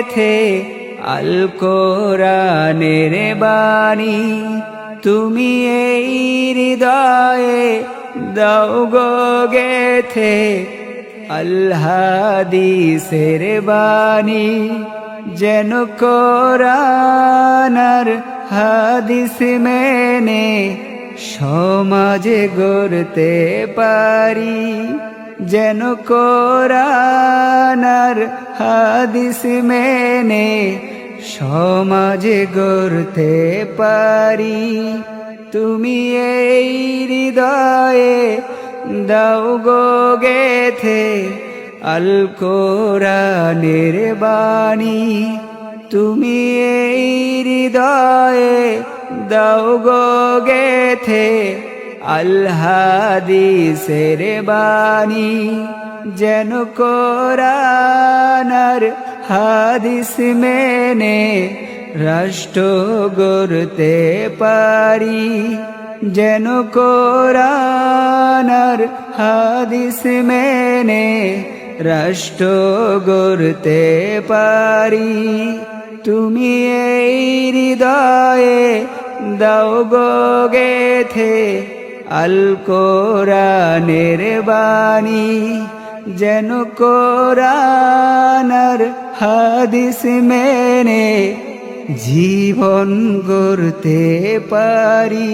গেথে আল কোরআনের বাণী। তুমি এই হৃদয়ে দাও গো গেথে আল্লাদিসের বাণী। যেন কোরআনার হাদিস মেনে সমাজে গড়তে পারি। যেন কোরআনার হাদিস মেনে সমাজে গড়তে পারি। তুমি এই হৃদয়ে দাও গো গেথে আল কোরআনের বাণী। তুমি এই হৃদয়ে দাও গো গেথে আল্লাদিসের বাণী। যেন কোরআনার হাদিস মেনে রাষ্ট্র গড়তে পারি। যেন কোরআনার হাদিস মেনে রাষ্ট্র গড়তে পারি। তুমি এই হৃদয়ে দাও গেথে আল কোরআনের বাণী। যেন কোরআনার হাদিস মেনে জীবন গড়তে পারি।